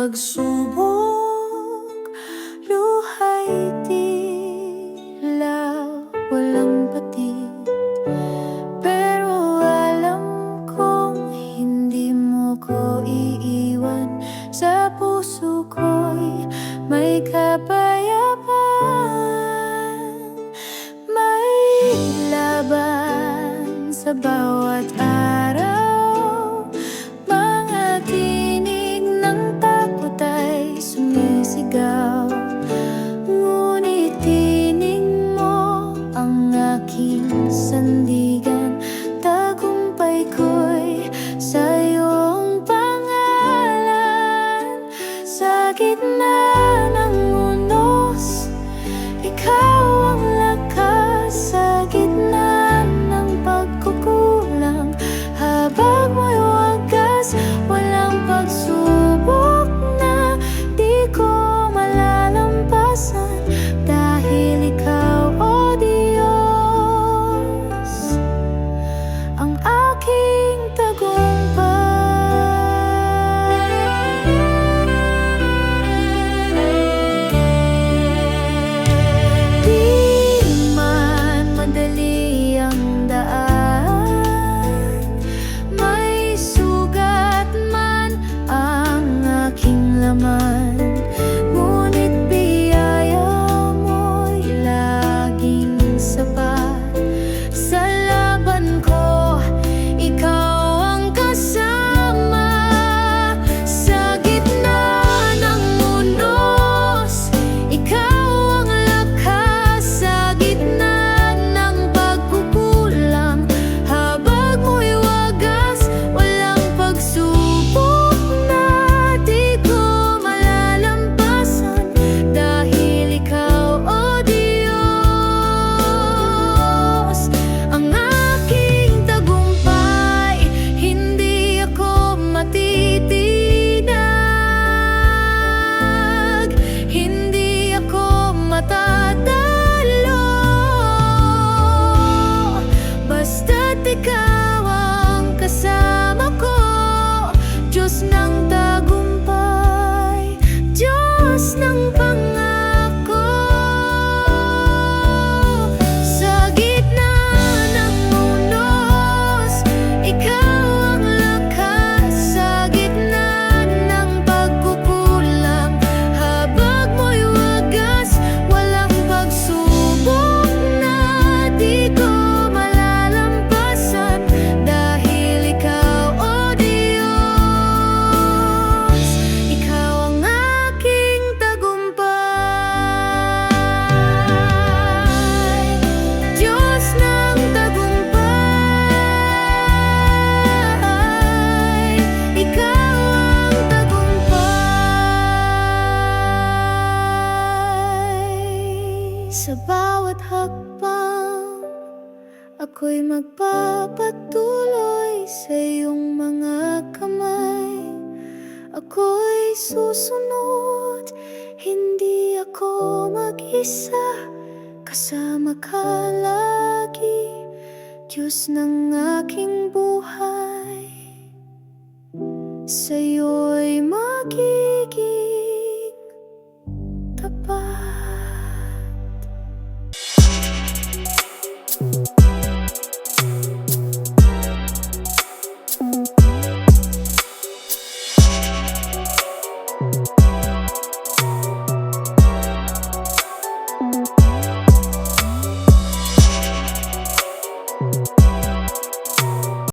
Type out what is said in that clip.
pagsubok Luha'y tila walang patig Pero alam kong hindi mo ko iiwan. Sa puso ko'y may kapayapaan May laban sa bawat araw Sa bawat hakbang Ako'y magpapatuloy sa iyong mga kamay. Ako'y susunod Hindi ako mag-isa. Kasama ka lagi Diyos ng aking buhay. Sa'yo'y mag-